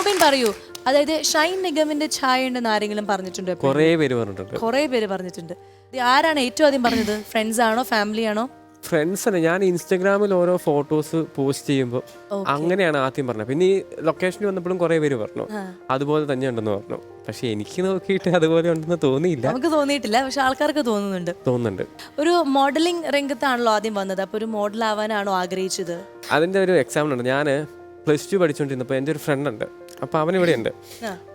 നോബിൻ പറയൂ. അതായത് ഷൈൻ നിഗമിന്റെ ഛായ ഉണ്ടെന്ന് ആരെങ്കിലും പറഞ്ഞിട്ടുണ്ടോ കുറെ പേര് പറഞ്ഞിട്ടുണ്ട്. കുറേ പേര് പറഞ്ഞിട്ടുണ്ട്. ഇത് ആരാണ് ഏറ്റവും ആദ്യം പറഞ്ഞത്? ഫ്രണ്ട്സ് ആണോ ഫാമിലി ആണോ? ഫ്രണ്ട്സ് അല്ല ഞാൻ ഇൻസ്റ്റാഗ്രാമിൽ ഓരോ ഫോട്ടോസ് പോസ്റ്റ് ചെയ്യുമ്പോൾ അങ്ങനെയാണ് ആദ്യം പറഞ്ഞത്. പിന്നെ ഈ ലൊക്കേഷനിൽ വന്നപ്പോഴും കുറേ പേര് പറഞ്ഞു. അതുപോലെ തന്നെ ഉണ്ടെന്ന് പറഞ്ഞു. പക്ഷെ എനിക്ക് നോക്കിയിട്ട് അതുപോലെ ഉണ്ടെന്ന് തോന്നിയില്ല. നമുക്ക് തോന്നിയിട്ടില്ല പക്ഷെ ആൾക്കാർക്ക് തോന്നുന്നുണ്ട്. തോന്നുന്നുണ്ട്. ഒരു മോഡലിംഗ് രംഗത്താണല്ലോ ആദ്യം വന്നത്. അപ്പൊ ഒരു മോഡൽ ആവാനാണോ ആഗ്രഹിച്ചത്? അതിന്റെ ഒരു എക്സാമ്പിൾ ഉണ്ട്. ഞാൻ പ്ലസ് ടു പഠിച്ചുകൊണ്ടിരുന്നപ്പോൾ എന്റെ ഒരു ഫ്രണ്ട് ഉണ്ട്. അപ്പോൾ അവൻ ഇവിടെ ഉണ്ട്.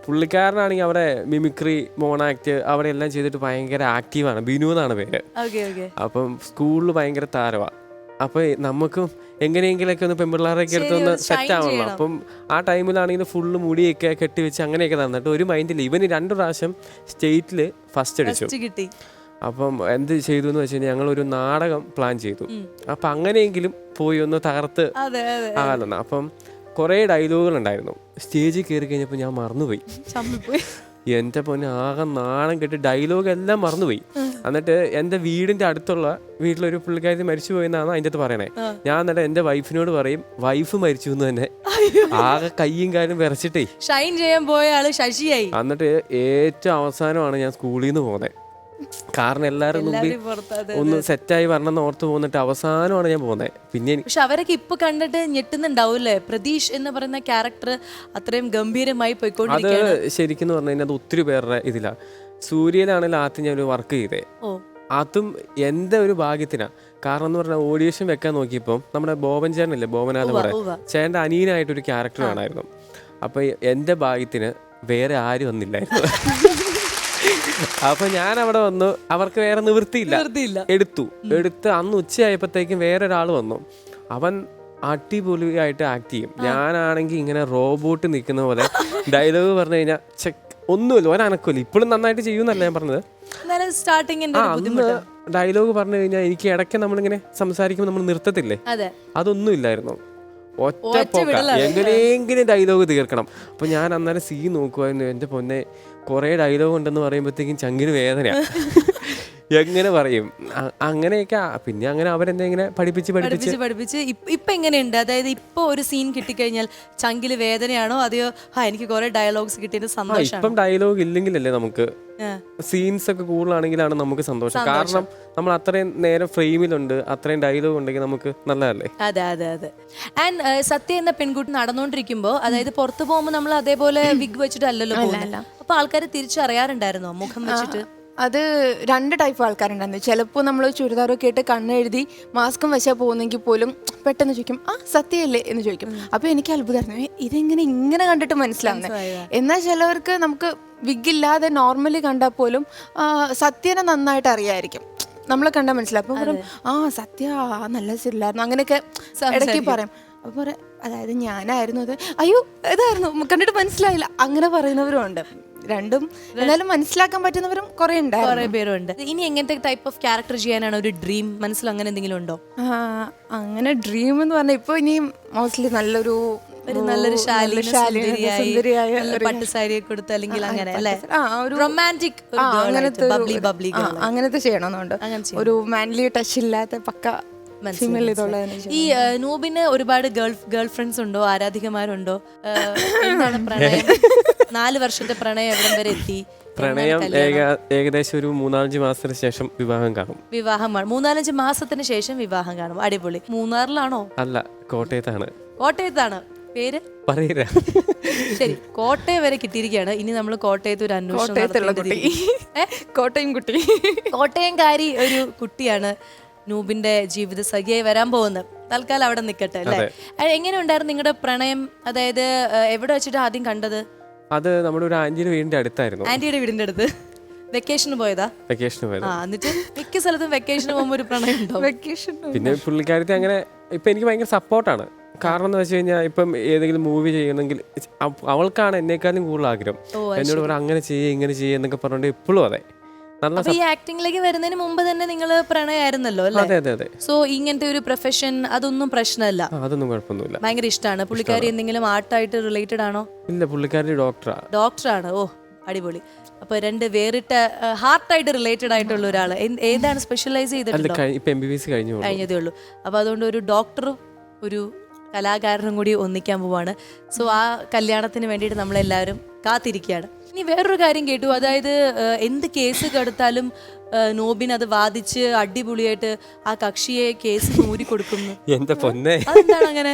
പുള്ളിക്കാരനാണെങ്കിൽ അവിടെ മിമിക്രി മോണാക്ട് അവിടെ എല്ലാം ചെയ്തിട്ട് ഭയങ്കര ആക്റ്റീവാണ് ബിനു എന്നാണ് പേര്. അപ്പം സ്കൂളിൽ ഭയങ്കര താരമാണ് അപ്പൊ നമുക്കും എങ്ങനെയെങ്കിലൊക്കെ ഒന്ന് പെൺപിള്ളേരൊക്കെ എടുത്ത് ഒന്ന് സെറ്റ് ആവണം. അപ്പം ആ ടൈമിലാണെങ്കിൽ ഫുള്ള് മുടിയൊക്കെ കെട്ടിവെച്ച് അങ്ങനെയൊക്കെ നടന്നിട്ട് ഒരു മൈൻഡില്ല ഇവന് രണ്ട് പ്രാവശ്യം സ്റ്റേറ്റിൽ ഫസ്റ്റ് അടിച്ചു. അപ്പം എന്ത് ചെയ്തു എന്ന് വെച്ചാൽ ഞങ്ങൾ ഒരു നാടകം പ്ലാൻ ചെയ്തു. അപ്പൊ അങ്ങനെയെങ്കിലും പോയി ഒന്ന് തകർത്ത് ആകാലെന്ന്. അപ്പം കുറേ ഡയലോഗുകൾ ഉണ്ടായിരുന്നു സ്റ്റേജിൽ കയറി കഴിഞ്ഞപ്പോൾ ഞാൻ മറന്നുപോയി. എന്റെ പൊന്നെ ആകെ നാണം കെട്ടി ഡയലോഗ് എല്ലാം മറന്നുപോയി. എന്നിട്ട് എന്റെ വീടിന്റെ അടുത്തുള്ള വീട്ടിലൊരു പുള്ളിക്കാരി മരിച്ചു പോയെന്നാണ് അതിന്റെ അടുത്ത് പറയണേ. ഞാൻ എന്നിട്ട് എന്റെ വൈഫിനോട് പറയും വൈഫ് മരിച്ചു എന്ന് തന്നെ. ആകെ കയ്യും കാലും വിറച്ചിട്ടേ. ഷൈൻ ചെയ്യാൻ പോയ ആൾ ശശിയായി. എന്നിട്ട് ഏറ്റവും അവസാനമാണ് ഞാൻ സ്കൂളിൽ നിന്ന് പോകുന്നത്. കാരണം എല്ലാവരും മുമ്പിൽ അതെ, ഒന്ന് സെറ്റായി വരണമെന്ന് ഓർത്ത് പോന്നിട്ട് അവസാനമാണ് ഞാൻ പോകുന്നത്. പിന്നെ എനിക്ക് പക്ഷെ അവരൊക്കെ ഇപ്പൊ കണ്ടിട്ട് ഞെട്ടുന്നുണ്ടാവും അല്ലേ പ്രതീഷ് എന്ന് പറയുന്ന ക്യാരക്ടർ അത്രയും ഗംഭീരമായി അത് പോയിക്കൊണ്ടിരിക്കുകയാണ് ശരിക്കും പറഞ്ഞു കഴിഞ്ഞാൽ അത് ഒത്തിരി പേരുടെ ഇതിലാ. സൂര്യയിലാണെങ്കിൽ ആദ്യം ഞാൻ ഒരു വർക്ക് ചെയ്തേ. അതും എന്റെ ഒരു ഭാഗ്യത്തിനാ. കാരണം എന്ന് പറഞ്ഞാൽ ഓഡിയേഷൻ വെക്കാൻ നോക്കിയപ്പോൾ നമ്മുടെ ബോബൻ ചേട്ടനില്ലേ? ബോബനാഥ് പറ ഉവ്വ. ചേട്ടന്റെ അനിയനായിട്ടൊരു ക്യാരക്ടർ കാണായിരുന്നു അപ്പൊ എന്റെ ഭാഗ്യത്തിന് വേറെ ആരും വന്നില്ലായിരുന്നു അപ്പൊ ഞാൻ അവിടെ വന്നു. അവർക്ക് വേറെ നിവൃത്തിയില്ല. നിവൃത്തിയില്ല. എടുത്തു. എടുത്ത് അന്ന് ഉച്ചയായപ്പോഴത്തേക്കും ഒരാൾ വന്നു. അവൻ അടിപൊളിയായിട്ട് ആക്ട് ചെയ്യും. ഞാനാണെങ്കിൽ ഇങ്ങനെ റോബോട്ട് നിൽക്കുന്ന പോലെ ഡയലോഗ് പറഞ്ഞു കഴിഞ്ഞാൽ ചെക്ക് ഒന്നുമില്ല. ഒരനക്കില്ല ഇപ്പോഴും നന്നായിട്ട് ചെയ്യുന്നല്ല ഞാൻ പറഞ്ഞത്. സ്റ്റാർട്ടിങ്ങിന്റെ ഡയലോഗ് പറഞ്ഞു കഴിഞ്ഞാൽ എനിക്ക് ഇടയ്ക്ക് നമ്മളിങ്ങനെ സംസാരിക്കുമ്പോൾ നമ്മൾ നിർത്തത്തില്ലേ? അതെ. അതൊന്നും ഇല്ലായിരുന്നു. ഒറ്റ ഒറ്റ പോക്ക വിടലാണ്. എങ്ങനെയെങ്കിലും ഡയലോഗ് തീർക്കണം. അപ്പൊ ഞാൻ അന്നേരം സീ നോക്കുമായിരുന്നു എന്റെ പൊന്നെ കുറെ ഡയലോഗ് ഉണ്ടെന്ന് പറയുമ്പോഴത്തേക്കും ചങ്കിന് വേദനയാ. എങ്ങനെ പറയും? അ- അങ്ങനെയൊക്കെ ആ- പിന്നെ അങ്ങനെ അവരെന്നെ ഇങ്ങനെ പഠിപ്പിച്ച് പഠിപ്പിച്ച്? പഠിപ്പിച്ച് പഠിപ്പിച്ച് ഇപ്പ- ഇപ്പൊ എങ്ങനെയുണ്ട്? അതായത് ഇപ്പൊ ഒരു സീൻ കിട്ടിക്കഴിഞ്ഞാൽ ചങ്കിൽ വേദനയാണോ? അതെയോ? ആ എനിക്ക് കുറെ ഡയലോഗ്സ് കിട്ടിയത് ആ, സന്തോഷമാണ് ഇപ്പം ഡയലോഗ് ഇല്ലെങ്കിലല്ലേ നമുക്ക്? സീൻസ് ഒക്കെ കൂടുതലാണെങ്കിലാണ് നമുക്ക് സന്തോഷം. കാരണം നമ്മൾ അത്രയും നേരം ഫ്രെയിമിലുണ്ട് അത്രയും ഡയലോഗ് ഉണ്ടെങ്കിൽ നമുക്ക് നല്ലതല്ലേ? അതെ അതെ അതെ. ആൻഡ് സത്യ എന്ന പെൺകുട്ടി നടന്നുകൊണ്ടിരിക്കുമ്പോ അതായത് പുറത്തു പോകുമ്പോ നമ്മൾ അതേപോലെ വിഗ് വെച്ചിട്ട് അല്ലല്ലോ പോകുന്നത് അപ്പൊ ആൾക്കാർ തിരിച്ചറിയാറുണ്ടായിരുന്നോ? മുഖം വെച്ചിട്ട്? അത് രണ്ട് ടൈപ്പ് ആൾക്കാരുണ്ടായിരുന്നു. ചിലപ്പോൾ നമ്മൾ ചുരിദാറൊക്കെ ഇട്ട് കണ്ണെഴുതി മാസ്കും വെച്ചാൽ പോകുന്നെങ്കിൽ പോലും പെട്ടെന്ന് ചോദിക്കും ആ സത്യമല്ലേ എന്ന് ചോദിക്കും. അപ്പോൾ എനിക്ക് അത്ഭുതമായിരുന്നു "ഏ, ഇതെങ്ങനെ ഇങ്ങനെ കണ്ടിട്ട് മനസ്സിലാവുന്നത്? എന്നാൽ ചിലവർക്ക് നമുക്ക് വിഗില്ലാതെ നോർമലി കണ്ടാൽ പോലും സത്യനെ നന്നായിട്ട് അറിയായിരിക്കും. നമ്മളെ കണ്ടാൽ മനസ്സിലാവും. അപ്പം പറയും ആ സത്യ നല്ല സില്ലായിരുന്നു അങ്ങനെയൊക്കെ ഇടയ്ക്ക് പറയും. അപ്പോൾ പറയാം അതായത് ഞാനായിരുന്നു അത്. അയ്യോ ഇതായിരുന്നു. കണ്ടിട്ട് മനസ്സിലായില്ല. അങ്ങനെ പറയുന്നവരും ഉണ്ട് രണ്ടും എന്നാലും മനസ്സിലാക്കാൻ പറ്റുന്നവരും കുറെ ഉണ്ടായിരുന്നു. കുറെ പേരുണ്ട്. ഇനി എങ്ങനത്തെ ടൈപ്പ് ഓഫ് ക്യാരക്ടർ ചെയ്യാനാണ് ഒരു ഡ്രീം മനസ്സിൽ അങ്ങനെ എന്തെങ്കിലും ഉണ്ടോ? ആ, അങ്ങനെ ഡ്രീം എന്ന് പറഞ്ഞാൽ ഇപ്പൊ ഇനി മോസ്റ്റ്ലി നല്ലൊരു ഒരു നല്ലൊരു ശാലീന ശാലീന, സുന്ദരിയായി സുന്ദരിയായ നല്ല ഒരു- കൊടുത്ത് അല്ലെങ്കിൽ അങ്ങനെ അല്ലേ? ആ, ഒരു- റൊമാന്റിക് ആ, അങ്ങനത്തെ ഒരു- ബബ്ലി ബബ്ലി ആ, അങ്ങനത്തെ ചെയ്യണമെന്നുണ്ട്. അങ്ങനെ ചെയ്യണം. ഒരു മാൻലി ടച്ച് ഇല്ലാത്ത പക്ക ഫീമെയിൽ ഇതുള്ള ഈ ആ, നൂബിന് ഒരുപാട് ഗേൾ ഗേൾ ഫ്രണ്ട്സ് ഉണ്ടോ? ആരാധികമാരുണ്ടോ? ആ, എന്താണ് പ്രണയം? നാല് വർഷത്തെ പ്രണയം എവിടം വരെ എത്തി? പ്രണയം ഏക ഏകദേശം ഒരു മൂന്നാലഞ്ച് മാസത്തിന് ശേഷം വിവാഹം കാണും. വിവാഹമാണ് മൂന്നാലഞ്ച് മാസത്തിന് ശേഷം വിവാഹം കാണും. അടിപൊളി. മൂന്നാറിലാണോ? അല്ല കോട്ടയത്താണ്. കോട്ടയത്താണ്. പേര്? പറയില്ല. ശരി കോട്ടയം വരെ കിട്ടിയിരിക്കുകയാണ്. ഇനി നമ്മൾ കോട്ടയത്ത് ഒരു അന്വേഷണം കോട്ടയം കുട്ടി. കോട്ടയം കുട്ടി. കോട്ടയംകാരി ഒരു കുട്ടിയാണ് നൂബിന്റെ ജീവിത സഖിയായി വരാൻ പോകുന്നത്. തൽക്കാലം അവിടെ നിൽക്കട്ടെ അല്ലേ? എങ്ങനെ ഉണ്ടായിരുന്നു നിങ്ങളുടെ പ്രണയം? അതായത് എവിടെ വെച്ചിട്ട് ആദ്യം കണ്ടത്? അത് നമ്മുടെ ഒരു ആന്റിയുടെ വീടിന്റെ അടുത്തായിരുന്നു. ആന്റിയുടെ വീടിന്റെ അടുത്ത്. വെക്കേഷന് പോയതാ? വെക്കേഷന് പോയത്. ആ എന്നിട്ട് മിക്ക സ്ഥലത്തും വെക്കേഷന് പോകുമ്പോൾ ഒരു പ്രണയം ഉണ്ടോ വെക്കേഷൻ പിന്നെ പുള്ളിക്കാരത്തെ അങ്ങനെ ഇപ്പൊ എനിക്ക് ഭയങ്കര സപ്പോർട്ടാണ്. കാരണം എന്ന് വെച്ച് കഴിഞ്ഞാൽ ഇപ്പം ഏതെങ്കിലും മൂവി ചെയ്യണമെങ്കിൽ അവൾക്കാണ് എന്നെക്കാളും കൂടുതൽ ആഗ്രഹം. എന്നോട് പറയാം അങ്ങനെ ചെയ്യേ ഇങ്ങനെ ചെയ്യേ എന്നൊക്കെ പറഞ്ഞുകൊണ്ട് ഇപ്പോഴും അതെ. നല്ല ഈ ആക്ടിംഗിലേക്ക് വരുന്നതിന് മുമ്പ് തന്നെ നിങ്ങൾ പ്രണയമായിരുന്നല്ലോ അല്ലേ? അതെ അതെ അതെ. സോ ഇങ്ങനത്തെ ഒരു പ്രൊഫഷൻ അതൊന്നും പ്രശ്നമല്ല. അതൊന്നും കുഴപ്പമൊന്നുമില്ല. ഭയങ്കര ഇഷ്ടമാണ് പുള്ളിക്കാരി എന്തെങ്കിലും ആർട്ടായിട്ട് റിലേറ്റഡ് ആണോ? ഇല്ല പുള്ളിക്കാരി ഡോക്ടറാ. ഡോക്ടറാണ്. ഓ അടിപൊളി. അപ്പൊ രണ്ട് വേറിട്ട ഹാർട്ടായിട്ട് റിലേറ്റഡ് ആയിട്ടുള്ള ഒരാൾ ഏതാണ് സ്പെഷ്യലൈസ് ചെയ്തിട്ടുള്ളത്. കഴിഞ്ഞതേ ഉള്ളൂ. അപ്പൊ അതുകൊണ്ട് ഒരു ഡോക്ടറും ഒരു കലാകാരനും കൂടി ഒന്നിക്കാൻ പോവാണ്. സോ ആ കല്യാണത്തിന് വേണ്ടിയിട്ട് നമ്മളെല്ലാവരും കാത്തിരിക്കുകയാണ്. ഇനി വേറൊരു കാര്യം കേട്ടു. അതായത് എന്ത് കേസ് കെടുത്താലും നോബിൻ അത് വാദിച്ച് അടിപൊളിയായിട്ട് ആ കക്ഷിയെ കേസ് നൂരി കൊടുക്കുന്നു. എന്താ പൊന്നെ. അതെന്താണ് അങ്ങനെ?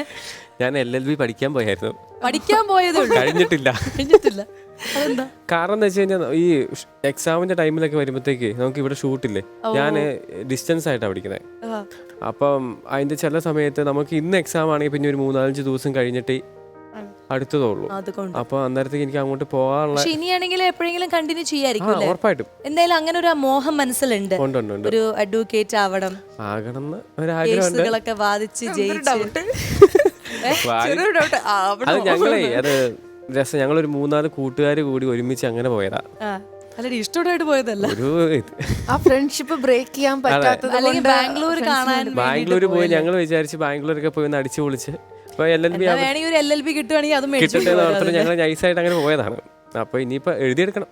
ഞാൻ എൽ എൽ ബി പഠിക്കാൻ പോയായിരുന്നു. പഠിക്കാൻ പോയതേ കഴിഞ്ഞിട്ടില്ല. കഴിഞ്ഞിട്ടില്ല. കാരണം എന്താ വെച്ച് കഴിഞ്ഞാൽ ഈ എക്സാമിന്റെ ടൈമിലൊക്കെ വരുമ്പോഴത്തേക്ക് നമുക്ക് ഇവിടെ ഷൂട്ടില്ലേ ഞാൻ ഡിസ്റ്റൻസ് ആയിട്ടാണ് പഠിക്കുന്നത്. അപ്പം അതിന്റെ ചില സമയത്ത് നമുക്ക് ഇന്ന് എക്സാം ആണെങ്കിൽ പിന്നെ ഒരു മൂന്നാലഞ്ച് ദിവസം കഴിഞ്ഞിട്ട് അടുത്തതുള്ളൂ അതുകൊണ്ട്. അപ്പൊ അന്നേരത്തേക്ക് എനിക്ക് അങ്ങോട്ട് പോകാനുള്ള പക്ഷെ ഇനിയാണെങ്കിൽ എപ്പോഴെങ്കിലും കണ്ടിന്യൂ ചെയ്യായിരിക്കും അല്ലേ? ഉറപ്പായിട്ടും. എന്തായാലും അങ്ങനെ ഒരു മോഹം മനസ്സിലുണ്ട്. ഉണ്ട് ഉണ്ട് ഉണ്ട്. ഒരു അഡ്വക്കേറ്റ് ആവണം. ആകണം എന്ന് ഒരാഗ്രഹമുണ്ട്. കേസുകളൊക്കെ വാദിച്ച് ജയിച്ച്. ചെറിയൊരു അത് ഞങ്ങളേ അത് രസം. ഞങ്ങളൊരു മൂന്നാൽ കൂട്ടുകാർ കൂടി ഒരുമിച്ച് അങ്ങനെ പോയതാ. ആ. ഇഷ്ടമായിട്ട് പോയതല്ല. ഒരു ഇത്. ആ ഫ്രണ്ട്ഷിപ്പ് ബ്രേക്ക് ചെയ്യാൻ പറ്റാത്തത് അല്ലെങ്കിൽ കൊണ്ട് ബാംഗ്ലൂർ കാണാൻ ബാംഗ്ലൂർ പോയി ഞങ്ങൾ വിചാരിച്ച് ബാംഗ്ലൂരൊക്കെ പോയി ഒന്ന് അടിച്ചു പൊളിച്ച്. അപ്പോൾ എൽ എൽ ബി എന്നാ വേണമെങ്കിൽ ഒരു എൽ എൽ ബി കിട്ടുവാണെങ്കിൽ അത് മേടിച്ചു കിട്ടട്ടെ എന്ന് ഓർത്തിട്ട് ഞങ്ങൾ നൈസായിട്ട് അങ്ങനെ പോയതാണ്. അപ്പൊ ഇനിയിപ്പോ എഴുതിയെടുക്കണം.